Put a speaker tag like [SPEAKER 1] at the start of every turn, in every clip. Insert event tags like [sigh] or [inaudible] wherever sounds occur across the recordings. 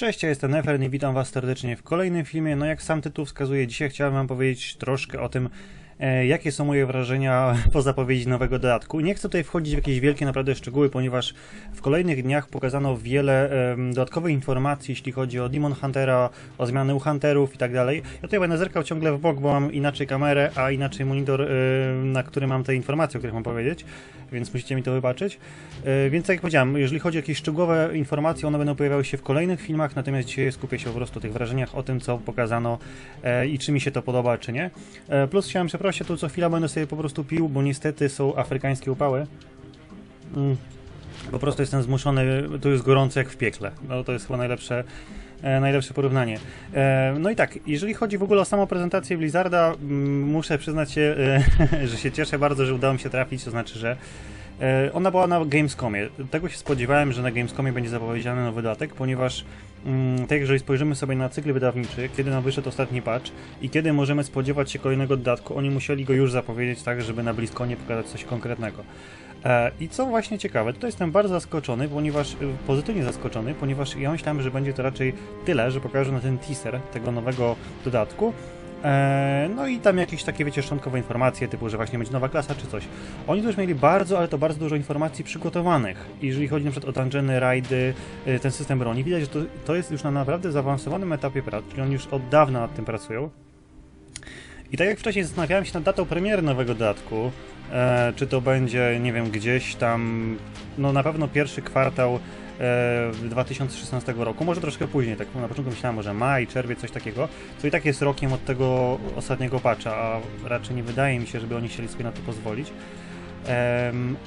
[SPEAKER 1] Cześć, ja jestem Nefer i witam Was serdecznie w kolejnym filmie. No jak sam tytuł wskazuje, dzisiaj chciałem Wam powiedzieć troszkę o tym, jakie są moje wrażenia [laughs] po zapowiedzi nowego dodatku. Nie chcę tutaj wchodzić w jakieś wielkie naprawdę szczegóły, ponieważ w kolejnych dniach pokazano wiele e, dodatkowych informacji, jeśli chodzi o Demon Huntera, o zmiany u Hunterów i tak dalej. Ja tutaj będę zerkał ciągle w bok, bo mam inaczej kamerę, a inaczej monitor, e, na którym mam te informacje, o których mam powiedzieć, więc musicie mi to wybaczyć. E, więc tak jak powiedziałem, jeżeli chodzi o jakieś szczegółowe informacje, one będą pojawiały się w kolejnych filmach, natomiast dzisiaj skupię się po prostu na tych wrażeniach o tym, co pokazano e, i czy mi się to podoba, czy nie. E, plus chciałem przeprosić, tu co chwila będę sobie po prostu pił, bo niestety są afrykańskie upały. Mm. Po prostu jestem zmuszony, to jest gorąco jak w piekle. No to jest chyba najlepsze, e, najlepsze porównanie. E, no i tak, jeżeli chodzi w ogóle o samą prezentację Blizzarda, m, muszę przyznać się, e, [laughs] że się cieszę bardzo, że udało mi się trafić, to znaczy, że Ona była na Gamescomie. Tego się spodziewałem, że na Gamescomie będzie zapowiedziany nowy dodatek, ponieważ mm, tak jeżeli spojrzymy sobie na cykl wydawniczy, kiedy nam wyszedł ostatni patch i kiedy możemy spodziewać się kolejnego dodatku, oni musieli go już zapowiedzieć tak, żeby na BlizzConie pokazać coś konkretnego. E, I co właśnie ciekawe, tutaj jestem bardzo zaskoczony, ponieważ e, pozytywnie zaskoczony, ponieważ ja myślałem, że będzie to raczej tyle, że pokażę na ten teaser tego nowego dodatku, no i tam jakieś takie, wiecie, szczątkowe informacje, typu, że właśnie będzie nowa klasa czy coś. Oni też mieli bardzo, ale to bardzo dużo informacji przygotowanych. Jeżeli chodzi na przykład o dungeony, rajdy, e, ten system broni, widać, że to, to jest już na naprawdę zaawansowanym etapie prac, czyli oni już od dawna nad tym pracują. I tak jak wcześniej zastanawiałem się nad datą premiery nowego dodatku, e, czy to będzie, nie wiem, gdzieś tam, no na pewno pierwszy kwartał e, 2016 roku, może troszkę później, tak na początku myślałem, może maj, czerwiec, coś takiego, co i tak jest rokiem od tego ostatniego patcha, a raczej nie wydaje mi się, żeby oni chcieli sobie na to pozwolić.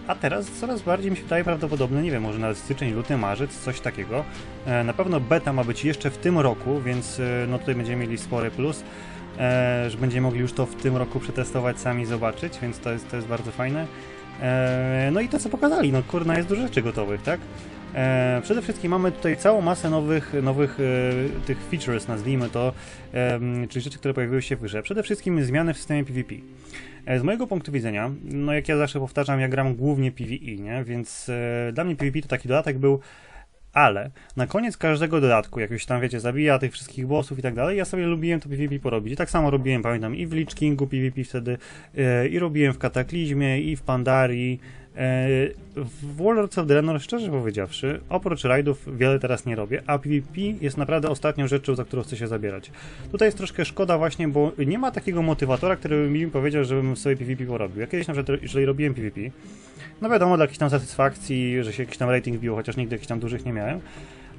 [SPEAKER 1] A teraz coraz bardziej mi się wydaje prawdopodobne, nie wiem, może nawet styczeń, luty, marzec, coś takiego. E, na pewno beta ma być jeszcze w tym roku, więc e, no tutaj będziemy mieli spory plus, e, że będziemy mogli już to w tym roku przetestować, sami zobaczyć, więc to jest, to jest bardzo fajne. E, no i to co pokazali, no kurna jest dużo rzeczy gotowych, tak? E, przede wszystkim mamy tutaj całą masę nowych, nowych e, tych features, nazwijmy to, czyli rzeczy, które pojawiły się w grze. Przede wszystkim zmiany w systemie PvP. E, z mojego punktu widzenia, no jak ja zawsze powtarzam, ja gram głównie PvE, nie? więc dla mnie PvP to taki dodatek był, ale na koniec każdego dodatku, jak już tam wiecie, zabija tych wszystkich bossów i tak dalej, ja sobie lubiłem to PvP porobić. I tak samo robiłem, pamiętam, i w Lich Kingu PvP wtedy, i robiłem w Kataklizmie, i w Pandarii, w Warlords of Draenor, szczerze powiedziawszy, oprócz rajdów wiele teraz nie robię, a PvP jest naprawdę ostatnią rzeczą, za którą chcę się zabierać. Tutaj jest troszkę szkoda właśnie, bo nie ma takiego motywatora, który mi powiedział, żebym sobie PvP porobił. Ja kiedyś na przykład, jeżeli robiłem PvP, no wiadomo, dla jakiejś tam satysfakcji, że się jakiś tam rating bił, chociaż nigdy jakichś tam dużych nie miałem,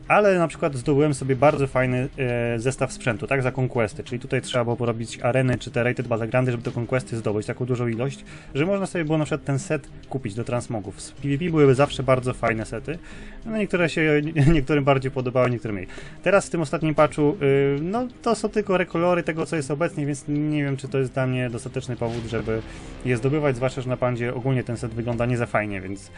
[SPEAKER 1] ale na przykład zdobyłem sobie bardzo fajny e, zestaw sprzętu, tak, za conquesty, czyli tutaj trzeba było porobić areny czy te rated battlegrandy, żeby te conquesty zdobyć, taką dużą ilość, że można sobie było na przykład ten set kupić do transmogów. Z PvP były zawsze bardzo fajne sety, no niektóre się [laughs] niektórym bardziej podobały, niektórym mniej. Teraz w tym ostatnim patchu, y, no to są tylko rekolory tego, co jest obecnie, więc nie wiem, czy to jest dla mnie dostateczny powód, żeby je zdobywać, zwłaszcza, że na pandzie ogólnie ten set wygląda nie za fajnie, więc,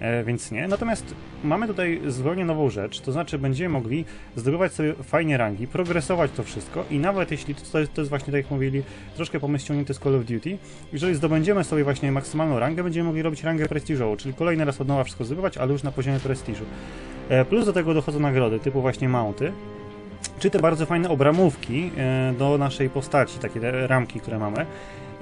[SPEAKER 1] e, więc nie. Natomiast mamy tutaj zupełnie nową rzecz, to znaczy będziemy mogli zdobywać sobie fajnie rangi, progresować to wszystko i nawet jeśli to jest, to jest właśnie tak jak mówili, troszkę pomysł ściągnięty z Call of Duty, jeżeli zdobędziemy sobie właśnie maksymalną rangę, będziemy mogli robić rangę prestiżową, czyli kolejny raz od nowa wszystko zdobywać, ale już na poziomie prestiżu. E, Plus do tego dochodzą nagrody, typu właśnie mounty, czy te bardzo fajne obramówki e, do naszej postaci, takie ramki, które mamy.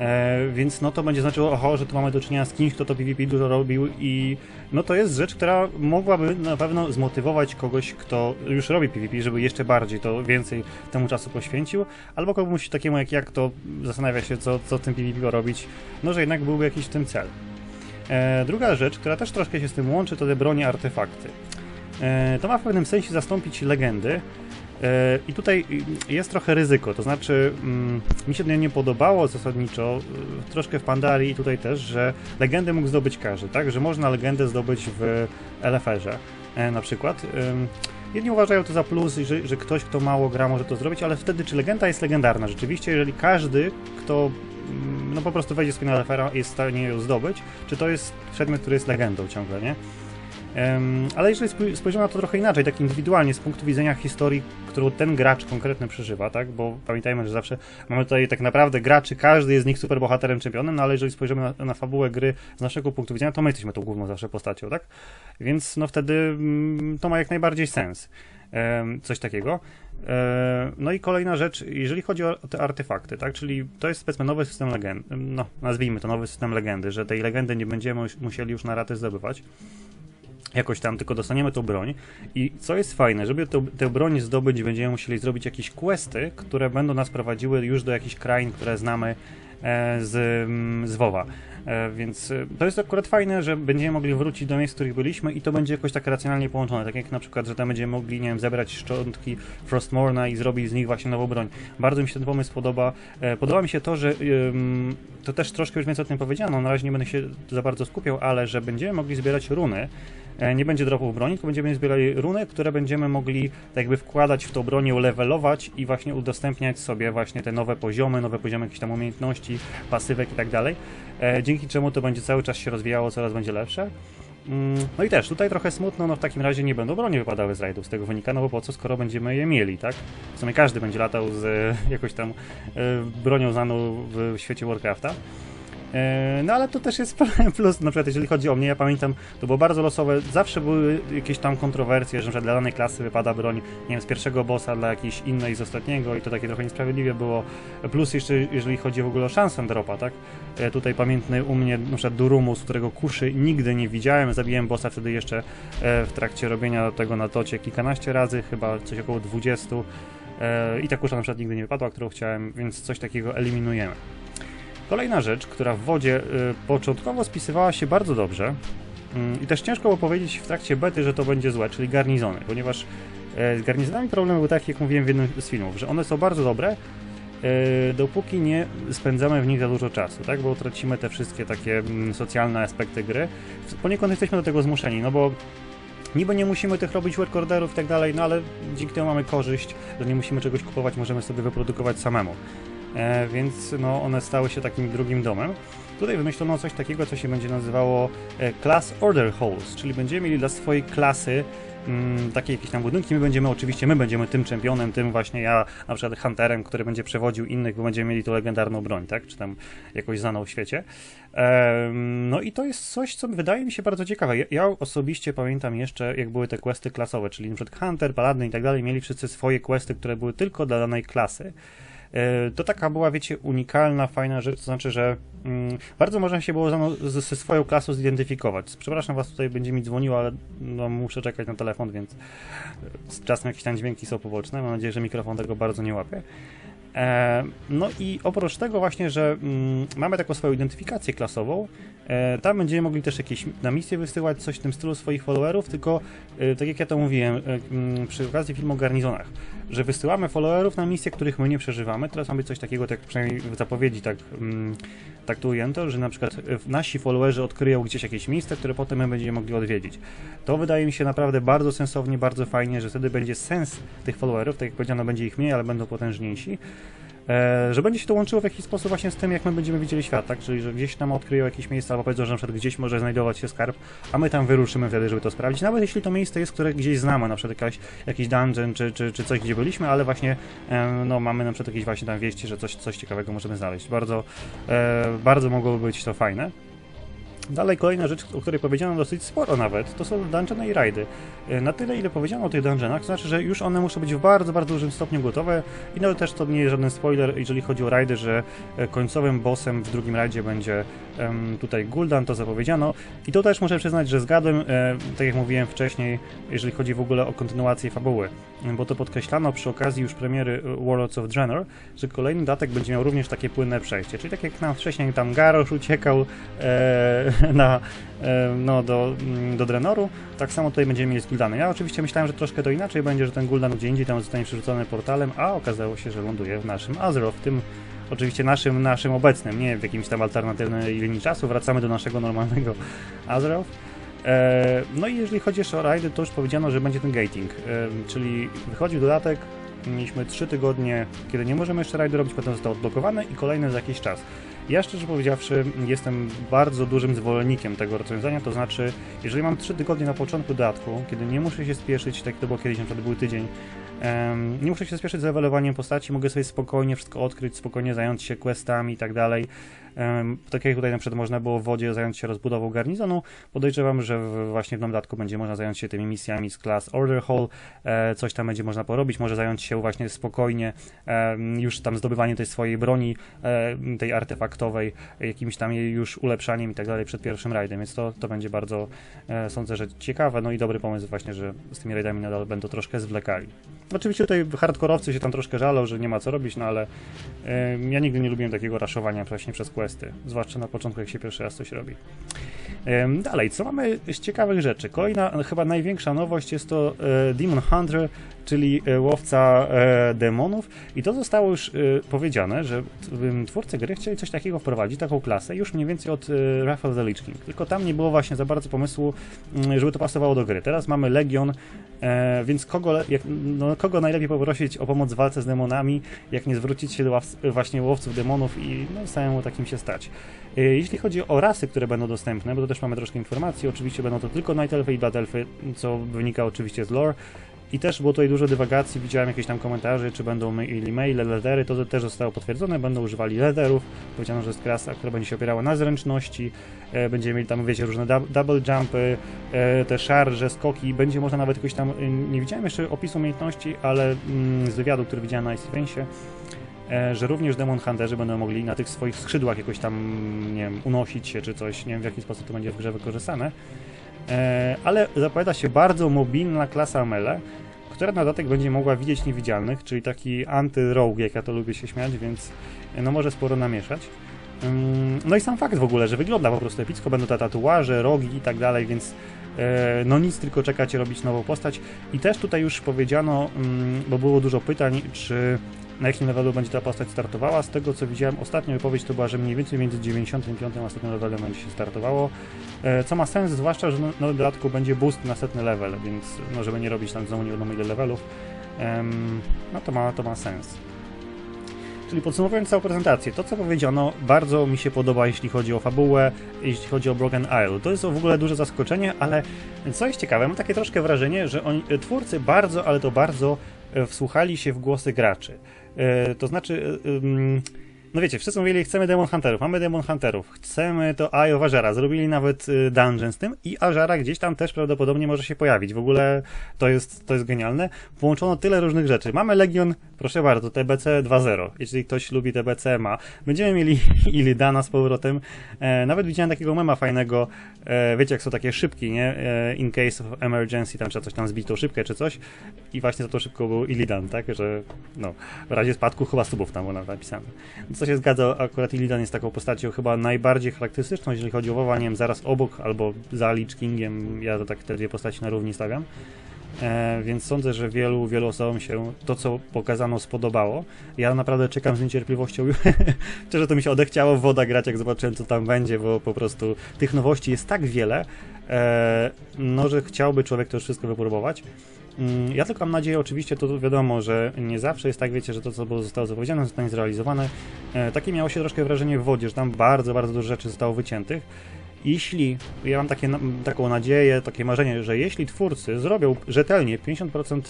[SPEAKER 1] E, więc no to będzie znaczyło, oho, że tu mamy do czynienia z kimś, kto to PvP dużo robił i no to jest rzecz, która mogłaby na pewno zmotywować kogoś, kto już robi PvP, żeby jeszcze bardziej to więcej temu czasu poświęcił, albo komuś takiemu jak ja, kto zastanawia się, co, co tym PvP robić, no że jednak byłby jakiś w tym cel. E, druga rzecz, która też troszkę się z tym łączy, to te bronie artefakty. E, to ma w pewnym sensie zastąpić legendy. E, I tutaj jest trochę ryzyko, to znaczy mm, mi się nie podobało zasadniczo, e, troszkę w Pandarii i tutaj też, że legendę mógł zdobyć każdy, tak? Że można legendę zdobyć w LFR-ze e, na przykład. Jedni uważają to za plus, że, że ktoś, kto mało gra, może to zrobić, ale wtedy czy legenda jest legendarna? Rzeczywiście, jeżeli każdy, kto mm, no po prostu wejdzie sobie na LFR-a jest w stanie ją zdobyć, czy to jest przedmiot, który jest legendą ciągle, nie? Ale jeżeli spojrzymy na to trochę inaczej, tak indywidualnie, z punktu widzenia historii, którą ten gracz konkretny przeżywa, tak? Bo pamiętajmy, że zawsze mamy tutaj tak naprawdę graczy, każdy jest z nich superbohaterem, czempionem, no ale jeżeli spojrzymy na, na fabułę gry z naszego punktu widzenia, to my jesteśmy tą główną zawsze postacią, tak? Więc no wtedy mm, to ma jak najbardziej sens. coś takiego. No i kolejna rzecz, jeżeli chodzi o te artefakty, tak, czyli to jest powiedzmy nowy system legendy, no nazwijmy to nowy system legendy, że tej legendy nie będziemy mus- musieli już na raty zdobywać jakoś tam, tylko dostaniemy tą broń. I co jest fajne, żeby tę- tę broń zdobyć, będziemy musieli zrobić jakieś questy, które będą nas prowadziły już do jakichś krain, które znamy e, z, mm, z WoWa. E, Więc e, to jest akurat fajne, że będziemy mogli wrócić do miejsc, w których byliśmy i to będzie jakoś tak racjonalnie połączone. Tak jak na przykład, że tam będziemy mogli, nie wiem, zebrać szczątki Frostmorna i zrobić z nich właśnie nową broń. Bardzo mi się ten pomysł podoba. Podoba mi się to, że to też troszkę już więcej o tym powiedziano, na razie nie będę się za bardzo skupiał, ale że będziemy mogli zbierać runy. E, Nie będzie dropów broni, tylko będziemy zbierali runy, które będziemy mogli tak jakby wkładać w tą bronię, levelować i właśnie udostępniać sobie właśnie te nowe poziomy, nowe poziomy jakichś tam umiejętności, pasywek i tak dalej. E, Dzięki czemu to będzie cały czas się rozwijało, coraz będzie lepsze. Mm, No i też tutaj trochę smutno, no w takim razie nie będą bronie wypadały z rajdów z tego wynika, no bo po co, skoro będziemy je mieli, tak? W sumie każdy będzie latał z e, jakąś tam e, bronią znaną w świecie Warcrafta. E, No ale to też jest [laughs] plus, na przykład jeżeli chodzi o mnie, ja pamiętam, to było bardzo losowe, zawsze były jakieś tam kontrowersje, że przykład dla danej klasy wypada broń, nie wiem, z pierwszego bossa dla jakiejś innej z ostatniego i to takie trochę niesprawiedliwie było. Plus jeszcze, jeżeli chodzi w ogóle o szansę dropa, tak? E, Tutaj pamiętny u mnie przykład Durumus, którego kuszy nigdy nie widziałem, zabiłem bossa wtedy jeszcze e, w trakcie robienia tego na tocie kilkanaście razy, chyba coś około 20 e, i ta kusza na przykład nigdy nie wypadła, którą chciałem, więc coś takiego eliminujemy. Kolejna rzecz, która w wodzie y, początkowo spisywała się bardzo dobrze mm, i też ciężko było powiedzieć w trakcie bety, że to będzie złe, czyli garnizony, ponieważ e, z garnizonami problem był taki, jak mówiłem w jednym z filmów, że one są bardzo dobre, e, dopóki nie spędzamy w nich za dużo czasu, tak? Bo tracimy te wszystkie takie mm, socjalne aspekty gry. Poniekąd jesteśmy do tego zmuszeni, no bo niby nie musimy tych robić work orderów i tak dalej, no ale dzięki temu mamy korzyść, że nie musimy czegoś kupować, możemy sobie wyprodukować samemu. E, więc no, one stały się takim drugim domem. Tutaj wymyślono coś takiego, co się będzie nazywało e, Class Order Halls, czyli będziemy mieli dla swojej klasy mm, takie jakieś tam budynki. My będziemy oczywiście, my będziemy tym czempionem, tym właśnie ja, na przykład hunterem, który będzie przewodził innych, bo będziemy mieli tą legendarną broń, tak? Czy tam jakoś znaną w świecie. Em, no i to jest coś, co wydaje mi się bardzo ciekawe. Ja, ja osobiście pamiętam jeszcze, jak były te questy klasowe, czyli przykład Hunter, Paladin i tak dalej, mieli wszyscy swoje questy, które były tylko dla danej klasy. E, To taka była, wiecie, unikalna, fajna rzecz, to znaczy, że mm, bardzo można się było ze ze swoją klasą zidentyfikować. Przepraszam was, tutaj będzie mi dzwoniło, ale no, muszę czekać na telefon, więc e, z czasem jakieś tam dźwięki są poboczne. Mam nadzieję, że mikrofon tego bardzo nie łapie. E, no i oprócz tego właśnie, że mm, mamy taką swoją identyfikację klasową, e, tam będziemy mogli też jakieś na misje wysyłać, coś w tym stylu swoich followerów, tylko e, tak jak ja to mówiłem mm, przy okazji filmu o garnizonach, że wysyłamy followerów na misje, których my nie przeżywamy. Teraz ma być coś takiego, tak przynajmniej w zapowiedzi tak, mm, tak tu ujęto, że na przykład nasi followerzy odkryją gdzieś jakieś miejsce, które potem my będziemy mogli odwiedzić. To wydaje mi się naprawdę bardzo sensownie, bardzo fajnie, że wtedy będzie sens tych followerów, tak jak powiedziano, będzie ich mniej, ale będą potężniejsi. E, że będzie się to łączyło w jakiś sposób właśnie z tym, jak my będziemy widzieli świat, tak? Czyli, że gdzieś tam odkryją jakieś miejsce, albo powiedzą, że na przykład gdzieś może znajdować się skarb, a my tam wyruszymy wtedy, żeby to sprawdzić. Nawet jeśli to miejsce jest, które gdzieś znamy, na przykład jakaś, jakiś dungeon, czy, czy, czy coś, gdzie byliśmy, ale właśnie no, mamy na przykład jakieś właśnie tam wieści, że coś, coś ciekawego możemy znaleźć. Bardzo, e, bardzo mogłoby być to fajne. Dalej kolejna rzecz, o której powiedziano dosyć sporo nawet, to są dungeony i rajdy. E, Na tyle, ile powiedziano o tych dungeonach, to znaczy, że już one muszą być w bardzo, bardzo dużym stopniu gotowe i no też to nie jest żaden spoiler, jeżeli chodzi o rajdy, że e, końcowym bossem w drugim rajdzie będzie tutaj Gul'dan, to zapowiedziano. I to też muszę przyznać, że zgadłem, e, tak jak mówiłem wcześniej, jeżeli chodzi w ogóle o kontynuację fabuły, bo to podkreślano przy okazji już premiery e, Warlords of Draenor, że kolejny datek będzie miał również takie płynne przejście, czyli tak jak nam wcześniej tam Garrosh uciekał e, [laughs] na, no, do, mm, do Draenoru, tak samo tutaj będziemy mieli z Gul'danem. Ja oczywiście myślałem, że troszkę to inaczej będzie, że ten Gul'dan gdzie indziej tam zostanie przerzucony portalem, a okazało się, że ląduje w naszym Azeroth, w tym oczywiście naszym, naszym obecnym, nie w jakimś tam alternatywnej linii czasu, wracamy do naszego normalnego Azeroth. E, no i jeżeli chodzi jeszcze o rajdy, to już powiedziano, że będzie ten gating, e, czyli wychodził dodatek, mieliśmy 3 tygodnie, kiedy nie możemy jeszcze rajdy robić, potem został odblokowany i kolejny za jakiś czas. Ja szczerze powiedziawszy jestem bardzo dużym zwolennikiem tego rozwiązania, to znaczy, jeżeli mam 3 tygodnie na początku dodatku, kiedy nie muszę się spieszyć, tak jak to było kiedyś, na przykład był tydzień, em, nie muszę się spieszyć z levelowaniem postaci, mogę sobie spokojnie wszystko odkryć, spokojnie zająć się questami i tak dalej. Tak jak tutaj na przykład można było w wodzie zająć się rozbudową garnizonu, podejrzewam, że właśnie w dodatku będzie można zająć się tymi misjami z klas Order Hall, e, coś tam będzie można porobić, może zająć się właśnie spokojnie już tam zdobywaniem tej swojej broni, tej artefaktowej, jakimś tam jej już ulepszaniem i tak dalej przed pierwszym rajdem, więc to, to będzie bardzo, e, sądzę, że ciekawe, no i dobry pomysł właśnie, że z tymi rajdami nadal będą troszkę zwlekali. Oczywiście tutaj hardkorowcy się tam troszkę żalą, że nie ma co robić, no ale ja nigdy nie lubiłem takiego raszowania właśnie przez questy, zwłaszcza na początku, jak się pierwszy raz coś robi. Dalej, co mamy z ciekawych rzeczy? Kolejna, chyba największa nowość jest to e, Demon Hunter, czyli e, łowca e, demonów. I to zostało już e, powiedziane, że twórcy gry chcieli coś takiego wprowadzić, taką klasę, już mniej więcej od of the Lich King. Tylko tam nie było właśnie za bardzo pomysłu, mm, żeby to pasowało do gry. Teraz mamy Legion, więc kogo, jak, no, kogo najlepiej poprosić o pomoc w walce z demonami, jak nie zwrócić się do właśnie łowców demonów i no, samemu takim się stać. Jeśli chodzi o rasy, które będą dostępne, bo to też mamy troszkę informacji, oczywiście będą to tylko Night Elfy i Blood Elfy, co wynika oczywiście z lore. I też było tutaj dużo dywagacji, widziałem jakieś tam komentarze, czy będą mieli maile, ledery, to też zostało potwierdzone, będą używali lederów, powiedziano, że jest klasa, która będzie się opierała na zręczności, e, będziemy mieli tam, wiecie, różne double jumpy, e, te szarże, skoki, będzie można nawet jakoś tam, y, nie widziałem jeszcze opisu umiejętności, ale mm, z wywiadu, który widziałem na Ice e, że również Demon Hunterzy będą mogli na tych swoich skrzydłach jakoś tam, nie wiem, unosić się czy coś, nie wiem w jaki sposób to będzie w grze wykorzystane. E, ale zapowiada się bardzo mobilna klasa Mele, która na będzie mogła widzieć niewidzialnych, czyli taki anty-rogue, jak ja to lubię się śmiać, więc no może sporo namieszać. Ym, No i sam fakt w ogóle, że wygląda po prostu epicko, będą te tatuaże, rogi i tak dalej, więc e, no nic, tylko czekać robić nową postać. I też tutaj już powiedziano, ym, bo było dużo pytań, czy na jakim levelu będzie ta postać startowała. Z tego co widziałem, ostatnia wypowiedź to była, że mniej więcej między 95 a 100 levelem będzie się startowało. E, Co ma sens, zwłaszcza, że no, w dodatku będzie boost na setny level, więc no, żeby nie robić tam znowu nie wiadomo ile levelów, no to ma, to ma sens. Czyli podsumowując całą prezentację, to co powiedziano bardzo mi się podoba, jeśli chodzi o fabułę, jeśli chodzi o Broken Isle. To jest w ogóle duże zaskoczenie, ale co jest ciekawe, mam takie troszkę wrażenie, że twórcy bardzo, ale to bardzo e, wsłuchali się w głosy graczy. E, To znaczy, e, no wiecie, wszyscy mówili, chcemy Demon Hunterów, mamy Demon Hunterów, chcemy to Eye of Azara, zrobili nawet y, dungeon z tym i Azara gdzieś tam też prawdopodobnie może się pojawić. W ogóle to jest, to jest genialne. Połączono tyle różnych rzeczy. Mamy Legion, proszę bardzo, TBC 2.0, jeśli ktoś lubi TBC ma. Będziemy mieli [laughs] Illidana z powrotem. E, nawet widziałem takiego mema fajnego, e, wiecie jak są takie szybki, nie? E, in case of emergency, tam trzeba coś tam zbić tą szybkę czy coś i właśnie za tą szybką był Illidan, tak? Że no, w razie spadku chyba subów tam było napisane. Co się zgadza, akurat Illidan jest taką postacią chyba najbardziej charakterystyczną, jeżeli chodzi o WoWa, nie wiem, zaraz obok albo za Lich Kingiem, ja to tak te dwie postaci na równi stawiam. E, więc sądzę, że wielu, wielu osobom się to, co pokazano, spodobało. Ja naprawdę czekam z niecierpliwością. [laughs] Szczerze to mi się odechciało woda grać, jak zobaczyłem, co tam będzie, bo po prostu tych nowości jest tak wiele, no, że chciałby człowiek to już wszystko wypróbować. Mm, Ja tylko mam nadzieję, oczywiście to wiadomo, że nie zawsze jest tak, wiecie, że to, co zostało zapowiedziane, zostanie zrealizowane. E, takie miało się troszkę wrażenie w wodzie, że tam bardzo, bardzo dużo rzeczy zostało wyciętych. Jeśli, ja mam takie, taką nadzieję, takie marzenie, że jeśli twórcy zrobią rzetelnie 50%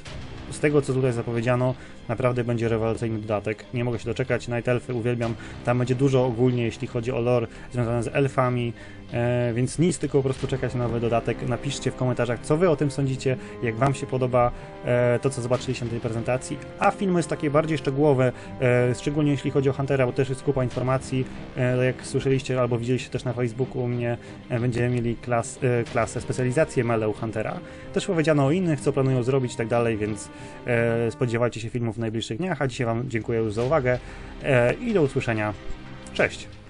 [SPEAKER 1] z tego, co tutaj zapowiedziano, naprawdę będzie rewelacyjny dodatek. Nie mogę się doczekać. Night Elfy uwielbiam. Tam będzie dużo ogólnie, jeśli chodzi o lore związane z elfami, e, więc nic, tylko po prostu czekać na nowy dodatek. Napiszcie w komentarzach, co wy o tym sądzicie, jak wam się podoba e, to, co zobaczyliście na tej prezentacji. A filmy jest takie bardziej szczegółowe, e, szczególnie jeśli chodzi o Huntera, bo też jest kupa informacji. E, jak słyszeliście albo widzieliście też na Facebooku u mnie, e, będziemy mieli klas, e, klasę, specjalizację Mele u Huntera. Też powiedziano o innych, co planują zrobić i tak dalej, więc spodziewajcie się filmów w najbliższych dniach. A dzisiaj wam dziękuję już za uwagę e, i do usłyszenia. Cześć!